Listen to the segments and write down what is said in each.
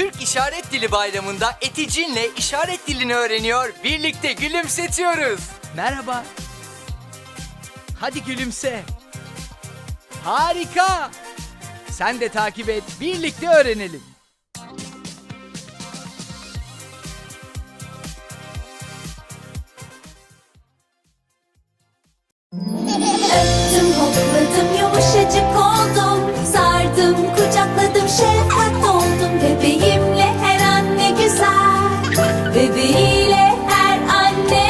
Türk İşaret Dili Bayramı'nda Eticin'le işaret dilini öğreniyor. Birlikte gülümsetiyoruz. Merhaba. Hadi gülümse. Harika. Sen de takip et. Birlikte öğrenelim. Öptüm hopladım yumuşacık Bebeğiyle her anne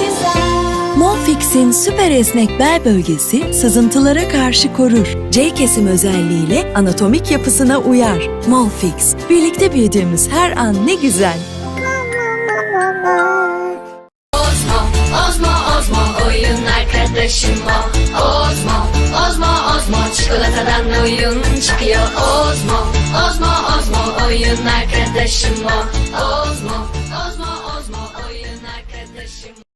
güzel Monfix'in süper esnek bel bölgesi sızıntılara karşı korur. C kesim özelliğiyle anatomik yapısına uyar. Monfix, birlikte büyüdüğümüz her an ne güzel. Ozmo, Ozmo, Ozmo oyun arkadaşım o Ozmo, Ozmo, Ozmo çikolatadan oyun çıkıyor Ozmo, Ozmo, Ozmo oyun arkadaşım o. Arkadaşım